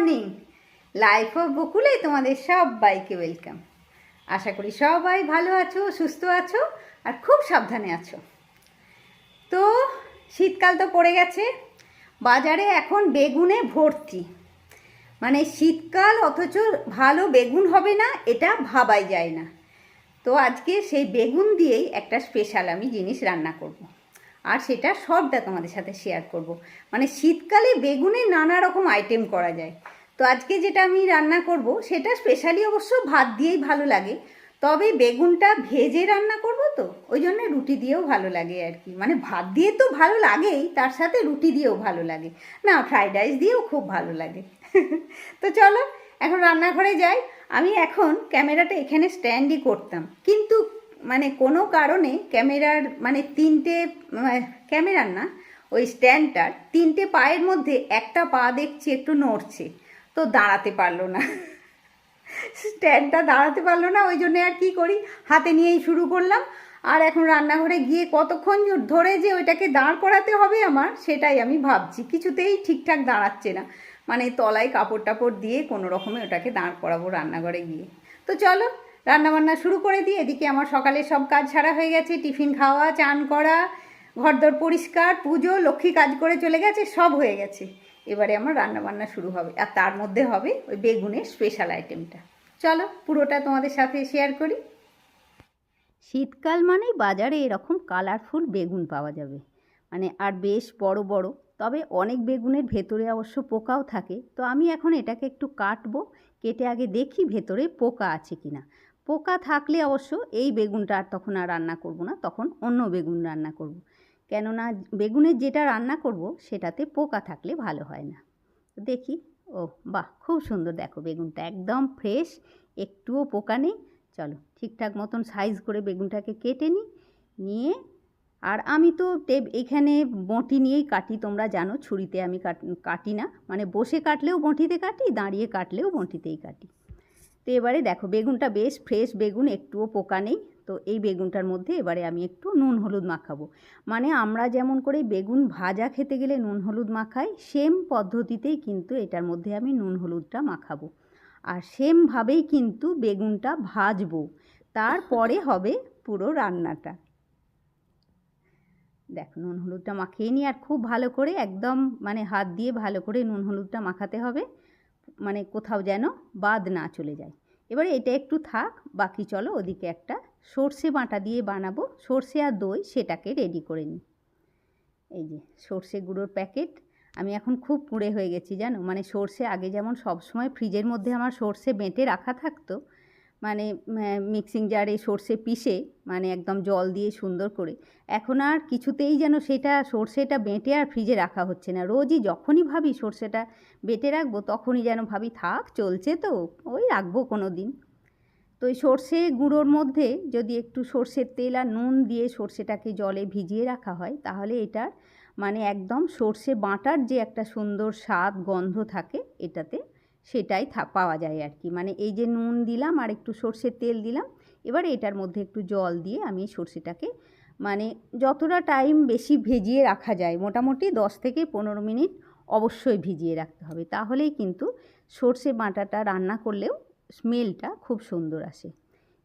Morning. Life of বকুলে তোমাদের সবাইকে welcome আশা করি সবাই ভালো আছো, সুস্থ আছো, আর খুব সাবধানে আছো। তো, শীতকাল তো পড়ে গেছে। বাজারে এখন বেগুনে ভর্তি। মানে শীতকাল অথচ ভালো বেগুন হবে না, এটা ভাবাই যায় না। তো আজকে সেই বেগুন দিয়েই একটা স্পেশাল আমি জিনিস রান্না করব। আর সেটা সবটা তোমাদের সাথে শেয়ার করব। মানে শীতকালে বেগুনে নানা রকম আইটেম করা যায়। তো আজকে যেটা আমি রান্না করব, সেটা স্পেশালি অবশ্য ভাত দিয়েই ভালো লাগে। তবে বেগুনটা ভেজে রান্না করব তো, ওই জন্য রুটি দিয়েও ভালো লাগে আর কি। মানে ভাত দিয়ে তো ভালো লাগেই, তার সাথে রুটি দিয়েও ভালো লাগে। না ফ্রাইড রাইস দিয়েও খুব ভালো লাগে। তো চলো, এখন রান্নাঘরে যাই। আমি এখন ক্যামেরাটা এখানে স্ট্যান্ডই করতাম। কিন্তু মানে কোনো কারণে ক্যামেরার মানে তিনটে ক্যামেরার না, ওই স্ট্যান্ডটার তিনটে পায়ের মধ্যে একটা পা দেখছি একটু নড়ছে, তো দাঁড়াতে পারল না। স্ট্যান্ডটা দাঁড়াতে পারল না, ওই জন্য আর কি করি? হাতে নিয়েই শুরু করলাম। আর এখন রান্নাঘরে গিয়ে কতক্ষণ ধরে যে ওইটাকে দাঁড় করাতে হবে আমার, সেটাই আমি ভাবছি। কিছুতেই ঠিকঠাক দাঁড়াচ্ছে না। মানে তলায় কাপড় টাপড় দিয়ে কোনো রকমে ওটাকে দাঁড় করাবো রান্নাঘরে গিয়ে। তো চলো রান্নাবান্না শুরু করে দিই। এদিকে আমার সকালে সব কাজ ছাড়া হয়ে গেছে। টিফিন খাওয়া, চান করা, ঘরদোর পরিষ্কার, পুজো, লক্ষ্মী কাজ করে চলে গেছে, সব হয়ে গেছে। এবারে আমার রান্নাবান্না শুরু হবে। আর তার মধ্যে হবে ওই বেগুনের স্পেশাল আইটেমটা চলো, পুরোটা তোমাদের সাথে শেয়ার করি। শীতকাল মানেই বাজারে এরকম কালারফুল বেগুন পাওয়া যাবে। মানে আর বেশ বড় বড়। তবে অনেক বেগুনের ভেতরে অবশ্য পোকাও থাকে। তো আমি এখন এটাকে একটু কাটবো, কেটে আগে দেখি ভেতরে পোকা আছে কি না পোকা থাকলে অবশ্য এই বেগুনটা আর তখন আর রান্না করব না, তখন অন্য বেগুন রান্না করব। কেননা বেগুনের যেটা রান্না করব সেটাতে পোকা থাকলে ভালো হয় না। দেখি, ও বাহ, খুব সুন্দর দেখো বেগুনটা, একদম ফ্রেশ, একটুও পোকা নেই। চলো ঠিকঠাক মতন সাইজ করে বেগুনটাকে কেটে নিই, নিয়ে আর আমি তো টেপ এখানে বঁটি নিয়েই কাটি, তোমরা জানো ছুরিতে আমি কাটি না মানে বসে কাটলেও বঁটিতে কাটি, দাঁড়িয়ে কাটলেও বঁটিতেই কাটি। তো এবারে দেখো বেগুনটা বেশ ফ্রেশ বেগুন, একটুও পোকা নেই। তো এই বেগুনটার মধ্যে এবারে আমি একটু নুন হলুদ মাখাবো। মানে আমরা যেমন করে বেগুন ভাজা খেতে গেলে নুন হলুদ মাখাই সেম পদ্ধতিতেই কিন্তু এটার মধ্যে আমি নুন হলুদটা মাখাবো। আর সেমভাবেই কিন্তু বেগুনটা ভাজবো। তারপরে হবে পুরো রান্নাটা। দেখো নুন হলুদটা মাখিয়ে নিই, আর খুব ভালো করে একদম মানে হাত দিয়ে ভালো করে নুন হলুদটা মাখাতে হবে। মানে কোথাও যেন বাদ না চলে যায়। এবারে এটা একটু থাক, বাকি চলো ওদিকে একটা সর্ষে বাঁটা দিয়ে বানাবো। সর্ষে আর দই সেটাকে রেডি করে নিই। এই যে সর্ষে গুঁড়োর প্যাকেট আমি এখন খুব কুঁড়ে হয়ে গেছি জানো? মানে সর্ষে আগে যেমন সবসময় ফ্রিজের মধ্যে আমার সর্ষে বেঁটে রাখা থাকতো মানে মিক্সিং জারে সর্ষে পিষে মানে একদম জল দিয়ে সুন্দর করে। এখন আর কিছুতেই যেন সেটা সর্ষেটা বেঁটে আর ফ্রিজে রাখা হচ্ছে না। রোজই যখনই ভাবি সর্ষেটা বেটে রাখব, তখনই যেন ভাবি, থাক, চলছে তো, ওই রাখব কোনো দিন তো এই সর্ষে গুঁড়োর মধ্যে যদি একটু সর্ষের তেল আর নুন দিয়ে সর্ষেটাকে জলে ভিজিয়ে রাখা হয়, তাহলে এটার মানে একদম সর্ষে বাঁটার যে একটা সুন্দর স্বাদ, গন্ধ থাকে, এটাতে সেটাই থা, পাওয়া যায় আর কি মানে এই যে নুন দিলাম আর একটু সর্ষের তেল দিলাম, এবার এটার মধ্যে একটু জল দিয়ে আমি সর্ষেটাকে মানে যতটা টাইম বেশি ভিজিয়ে রাখা যায়, মোটামুটি দশ থেকে পনেরো মিনিট অবশ্যই ভিজিয়ে রাখতে হবে। তাহলেই কিন্তু সর্ষে বাঁটাটা রান্না করলেও স্মেলটা খুব সুন্দর আসে।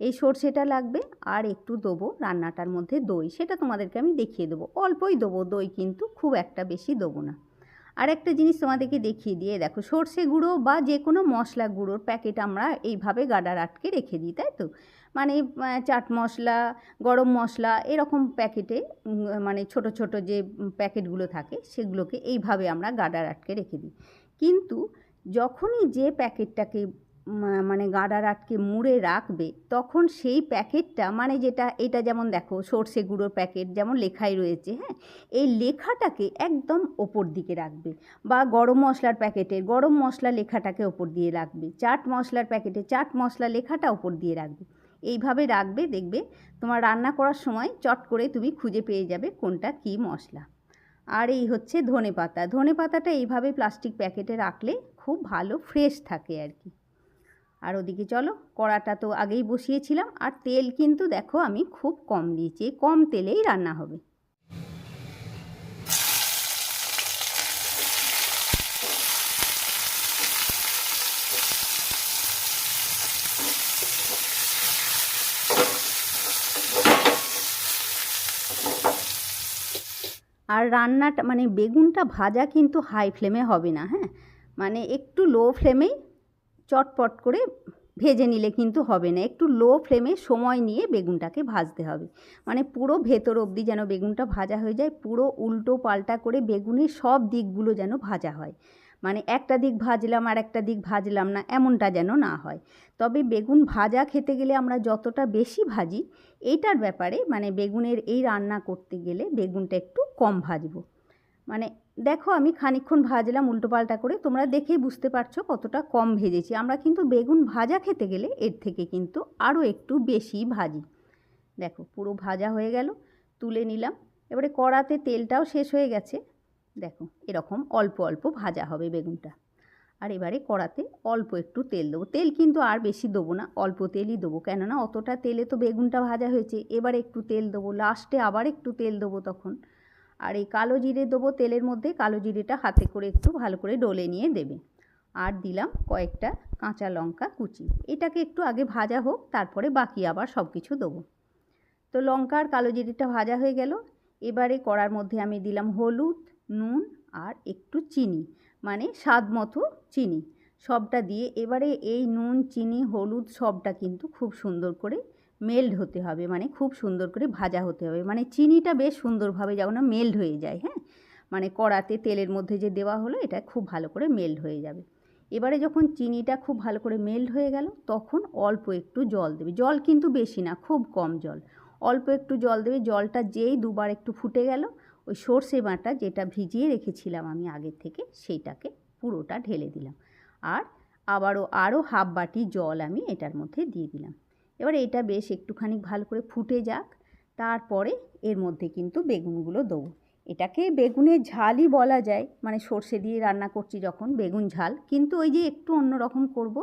এই সর্ষেটা লাগবে আর একটু দেবো রান্নাটার মধ্যে দই, সেটা তোমাদেরকে আমি দেখিয়ে দেবো। অল্পই দেবো, দই কিন্তু খুব একটা বেশি দেবো না। আর একটা জিনিস তোমাদেরকে দেখিয়ে দিয়ে, দেখো, সর্ষে গুঁড়ো বা যে কোনো মশলা গুঁড়োর প্যাকেট আমরা এইভাবে গাডার আটকে রেখে দিই, তাই তো? মানে চাট মশলা, গরম মশলা এরকম প্যাকেটে মানে ছোট ছোট যে প্যাকেটগুলো থাকে, সেগুলোকে এইভাবে আমরা গাডার আটকে রেখে দিই। কিন্তু যখনই যে প্যাকেটটাকে মানে গাডার আটকে মুড়ে রাখবে, তখন সেই প্যাকেটটা মানে যেটা, এটা যেমন দেখো, সর্ষে গুঁড়োর প্যাকেট যেমন লেখাই রয়েছে হ্যাঁ এই লেখাটাকে একদম ওপর দিকে রাখবে বা গরম মশলার প্যাকেটে, গরম মশলা লেখাটাকে ওপর দিয়ে রাখবে, চাট মশলার প্যাকেটে, চাট মশলা লেখাটা ওপর দিয়ে রাখবে, এইভাবে রাখবে, দেখবে তোমার রান্না করার সময় চট করে তুমি খুঁজে পেয়ে যাবে কোনটা কী মশলা। আর এই হচ্ছে ধনে পাতা ধনে পাতাটা এইভাবে প্লাস্টিক প্যাকেটে রাখলে খুব ভালো, ফ্রেশ থাকে আর কি। আর ওদিকে চলো, কড়াটা তো আগেই বসিয়েছিলাম, আর তেল কিন্তু দেখো আমি খুব কম দিয়েছি, কম তেলেই রান্না হবে। আর রান্নাটা মানে বেগুনটা ভাজা কিন্তু হাই ফ্লেমে হবে না হ্যাঁ? মানে একটু লো ফ্লেমেই চটপট করে ভেজে নিলে কিন্তু হবে না। একটু লো ফ্লেমে সময় নিয়ে বেগুনটাকে ভাজতে হবে। মানে পুরো ভেতর অবধি যেন বেগুনটা ভাজা হয়ে যায়, পুরো উল্টো পাল্টা করে বেগুনের সব দিকগুলো যেন ভাজা হয়। মানে একটা দিক ভাজলাম আর একটা দিক ভাজলাম না, এমনটা যেন না হয়। তবে বেগুন ভাজা খেতে গেলে আমরা যতটা বেশি ভাজি এইটার ব্যাপারে মানে বেগুনের এই রান্না করতে গেলে বেগুনটা একটু কম ভাজবো। মানে দেখো আমি খানিকক্ষণ ভাজলাম উল্টোপাল্টা করে, তোমরা দেখেই বুঝতে পারছ কতটা কম ভেজেছি। আমরা কিন্তু বেগুন ভাজা খেতে গেলে এর থেকে কিন্তু আরও একটু বেশি ভাজি। দেখো পুরো ভাজা হয়ে গেল, তুলে নিলাম। এবারে কড়াতে তেলটাও শেষ হয়ে গেছে। দেখো এরকম অল্প অল্প ভাজা হবে বেগুনটা। আর এবারে কড়াতে অল্প একটু তেল দেবো। তেল কিন্তু আর বেশি দেবো না, অল্প তেলই দেবো। কেননা অতটা তেলে তো বেগুনটা ভাজা হয়েছে। এবার একটু তেল দেবো, লাস্টে আবার একটু তেল দেবো তখন। আর এই কালো জিরে দেবো তেলের মধ্যে, কালো জিরেটা হাতে করে একটু ভালো করে ডলে নিয়ে দেবে। আর দিলাম কয়েকটা কাঁচা লঙ্কা কুচি। এটাকে একটু আগে ভাজা হোক, তারপরে বাকি আবার সব কিছু দেবো। তো লঙ্কা আর কালো জিরেটা ভাজা হয়ে গেল। এবারে কড়ার মধ্যে আমি দিলাম হলুদ, নুন আর একটু চিনি মানে স্বাদ মতো চিনি। সবটা দিয়ে এবারে এই নুন, চিনি, হলুদ সবটা কিন্তু খুব সুন্দর করে মেল্ট হতে হবে মানে খুব সুন্দর করে ভাজা হতে হবে। মানে চিনিটা বেশ সুন্দরভাবে যেন না মেল্ট হয়ে যায় হ্যাঁ? মানে কড়াতে তেলের মধ্যে যে দেওয়া হলো, এটা খুব ভালো করে মেল্ড হয়ে যাবে। এবারে যখন চিনিটা খুব ভালো করে মেল্ড হয়ে গেল, তখন অল্প একটু জল দেবে। জল কিন্তু বেশি না, খুব কম জল। অল্প একটু জল দেবে, জলটা যেই দুবার একটু ফুটে গেল, ওই সর্ষে বাটা যেটা ভিজিয়ে রেখেছিলাম আমি আগের থেকে, সেইটাকে পুরোটা ঢেলে দিলাম। আর আবারও আরও হাফ বাটি জল আমি এটার মধ্যে দিয়ে দিলাম। এবার এটা বেশ একটুখানি ভালো করে ফুটে যাক, তারপরে এর মধ্যে কিন্তু বেগুনগুলো দেবো। এটাকে বেগুনের ঝালই বলা যায় মানে সর্ষে দিয়ে রান্না করছি যখন, বেগুন ঝাল, কিন্তু ওই যে একটু অন্যরকম করব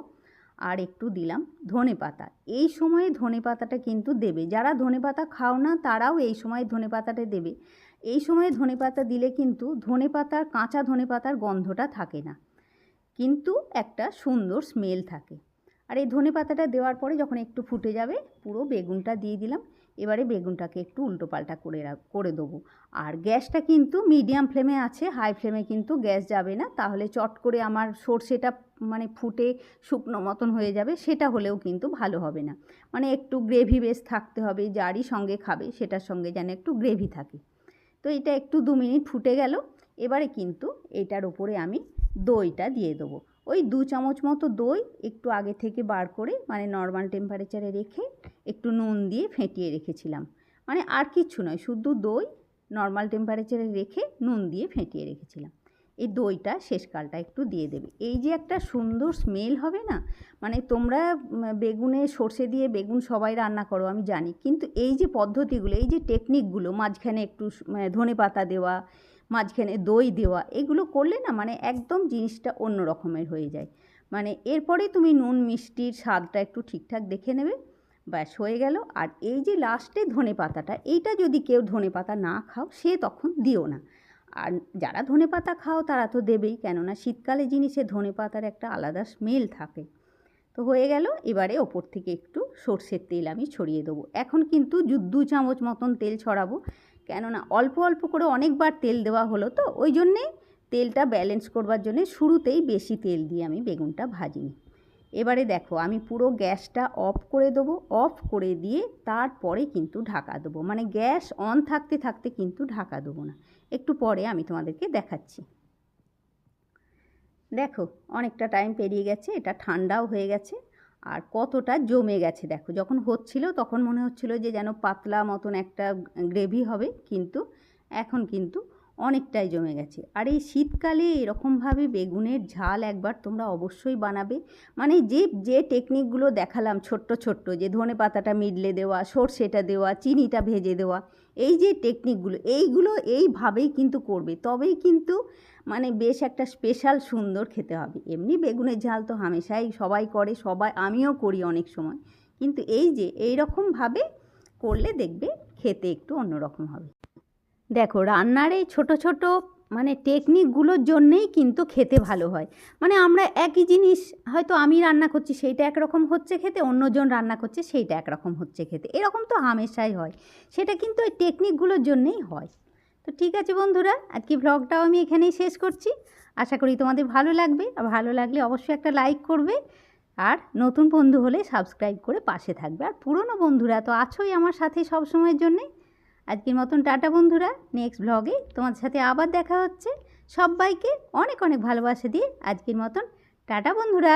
আর একটু দিলাম ধনে পাতা। এই সময়ে ধনে পাতাটা কিন্তু দেবে, যারা ধনে পাতা খাও না তারাও এই সময় ধনে পাতাটা দেবে। এই সময়ে ধনে পাতা দিলে কিন্তু ধনে পাতার, কাঁচা ধনে পাতার গন্ধটা থাকে না, কিন্তু একটা সুন্দর স্মেল থাকে। আর এই ধনে পাতাটা দেওয়ার পরে যখন একটু ফুটে যাবে, পুরো বেগুনটা দিয়ে দিলাম। এবারে বেগুনটাকে একটু উল্টো পাল্টা করে করে দেবো। আর গ্যাসটা কিন্তু মিডিয়াম ফ্লেমে আছে, হাই ফ্লেমে কিন্তু গ্যাস যাবে না। তাহলে চট করে আমার সর্ষেটা মানে ফুটে শুকনো মতন হয়ে যাবে, সেটা হলেও কিন্তু ভালো হবে না। মানে একটু গ্রেভি বেশ থাকতে হবে, যারই সঙ্গে খাবে সেটার সঙ্গে যেন একটু গ্রেভি থাকে। তো এটা একটু দু মিনিট ফুটে গেল। এবারে কিন্তু এটার ওপরে আমি দইটা দিয়ে দেবো। ওই দু চামচ মতো দই একটু আগে থেকে বার করে মানে নর্মাল টেম্পারেচারে রেখে একটু নুন দিয়ে ফেটিয়ে রেখেছিলাম। মানে আর কিচ্ছু নয়, শুধু দই নর্মাল টেম্পারেচারে রেখে নুন দিয়ে ফেটিয়ে রেখেছিলাম। এই দইটা শেষকালটা একটু দিয়ে দেবে। এই যে একটা সুন্দর স্মেল হবে না মানে তোমরা বেগুনে সর্ষে দিয়ে বেগুন সবাই রান্না করো, আমি জানি, কিন্তু এই যে পদ্ধতিগুলো, এই যে টেকনিকগুলো মাঝখানে একটু ধনে পাতা দেওয়া মাঝখানে দই দেওয়া, এগুলো করলে না মানে একদম জিনিসটা অন্য রকমের হয়ে যায়। মানে এরপরে তুমি নুন, মিষ্টির স্বাদটা একটু ঠিকঠাক দেখে নেবে, ব্যাস হয়ে গেল। আর এই যে লাস্টে ধনে পাতাটা, এইটা যদি কেউ ধনে পাতা না খাও, সে তখন দিও না। আর যারা ধনে পাতা খাও, তারা তো দেবেই, কেননা শীতকালে জিনিসে ধনে পাতার একটা আলাদা স্মেল থাকে। তো হয়ে গেল, এবারে ওপর থেকে একটু সর্ষের তেল আমি ছড়িয়ে দেবো। এখন কিন্তু দু চামচ মতন তেল ছড়াবো। কেননা অল্প অল্প করে অনেকবার তেল দেওয়া হলো তো, ওই জন্যে তেলটা ব্যালেন্স করবার জন্যে শুরুতেই বেশি তেল দিয়ে আমি বেগুনটা ভাজিনি। এবারে দেখো, আমি পুরো গ্যাসটা অফ করে দেবো অফ করে দিয়ে তারপরে কিন্তু ঢাকা দেবো। মানে গ্যাস অন থাকতে থাকতে কিন্তু ঢাকা দেবো না। একটু পরে আমি তোমাদেরকে দেখাচ্ছি। দেখো, অনেকটা টাইম পেরিয়ে গেছে, এটা ঠান্ডাও হয়ে গেছে। আর কতটা জমে গেছে দেখো। যখন হচ্ছিল তখন মনে হচ্ছিল যে যেন পাতলা মতন একটা গ্রেভি হবে, কিন্তু এখন কিন্তু অনেকটাই জমে গেছে। আর এই শীতকালে এরকমভাবে বেগুনের ঝাল একবার তোমরা অবশ্যই বানাবে। মানে যে যে টেকনিকগুলো দেখালাম, ছোট্ট ছোট্ট, যে ধনে পাতাটা মিডলে দেওয়া, সর্ষেটা দেওয়া, চিনিটা ভেজে দেওয়া, এই যে টেকনিকগুলো এইগুলো এইভাবেই কিন্তু করবে। তবেই কিন্তু মানে বেশ একটা স্পেশাল সুন্দর খেতে হবে। এমনি বেগুনের ঝাল তো হামেশাই সবাই করে, সবাই, আমিও করি অনেক সময়। কিন্তু এই যে এই রকমভাবে করলে দেখবে খেতে একটু অন্যরকম হবে। দেখো, রান্নার এই ছোটো ছোটো মানে টেকনিকগুলোর জন্যেই কিন্তু খেতে ভালো হয়। মানে আমরা একই জিনিস, হয়তো আমি রান্না করছি, সেইটা একরকম হচ্ছে খেতে, অন্যজন রান্না করছে, সেইটা একরকম হচ্ছে খেতে। এরকম তো হামেশাই হয়। সেটা কিন্তু ওই টেকনিকগুলোর জন্যেই হয়। তো ঠিক আছে বন্ধুরা, আজকে ভ্লগটাও আমি এখানেই শেষ করছি। আশা করি তোমাদের ভালো লাগবে। আর ভালো লাগলে অবশ্যই একটা লাইক করবে। আর নতুন বন্ধু হলে সাবস্ক্রাইব করে পাশে থাকবে। আর পুরনো বন্ধুরা তো আছোই আমার সাথে সব সময়ের জন্যে। আজকের মতন টাটা বন্ধুরা নেক্সট ব্লগে তোমার সাথে আবার দেখা হচ্ছে। সবাইকে অনেক অনেক ভালোবাসা দিয়ে আজকের মতন টাটা বন্ধুরা।